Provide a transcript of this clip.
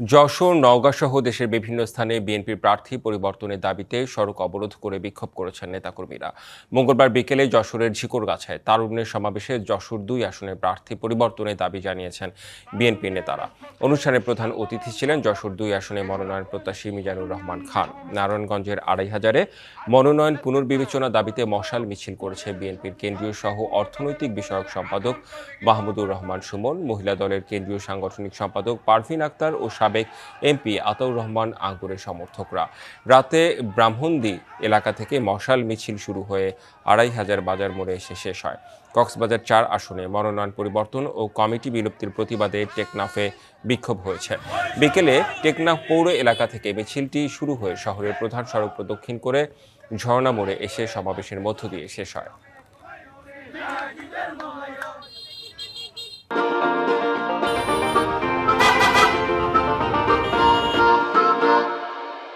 যশোর নওগাঁ সহ দেশের বিভিন্ন স্থানে বিএনপির প্রার্থী পরিবর্তনের দাবিতে সড়ক অবরোধ করে বিক্ষোভ করেছেন নেতাকর্মীরা। মঙ্গলবার বিকেলে যশোরের ঝিকরগাছায় তারুণ্যের সমাবেশে যশোর দুই আসনের প্রার্থী পরিবর্তনের দাবি জানিয়েছেন বিএনপি নেতারা। অনুষ্ঠানে প্রধান অতিথি ছিলেন যশোর দুই আসনে মনোনয়ন প্রত্যাশী মিজানুর রহমান খান। নারায়ণগঞ্জের আড়াই হাজারে মনোনয়ন পুনর্বিবেচনা দাবিতে মশাল মিছিল করেছে বিএনপির কেন্দ্রীয় সহ অর্থনৈতিক বিষয়ক সম্পাদক মাহমুদুর রহমান সুমন, মহিলা দলের কেন্দ্রীয় সাংগঠনিক সম্পাদক পারভিন আক্তার ও সাবেক এমপি আতাউর রহমান আঙ্গুরের সমর্থকরা। রাতে ব্রাহ্মণদি এলাকা থেকে মশাল মিছিল শুরু হয়ে আড়াই হাজার বাজার মোড়ে এসে শেষ হয়। কক্সবাজার চার আসনে মনোনয়ন পরিবর্তন ও কমিটি বিলুপ্তির প্রতিবাদে টেকনাফে বিক্ষোভ হয়েছে। বিকেলে টেকনাফ পৌর এলাকা থেকে মিছিলটি শুরু হয়ে শহরের প্রধান সড়ক প্রদক্ষিণ করে ঝর্ণা মোড়ে এসে সমাবেশের মধ্য দিয়ে শেষ হয়।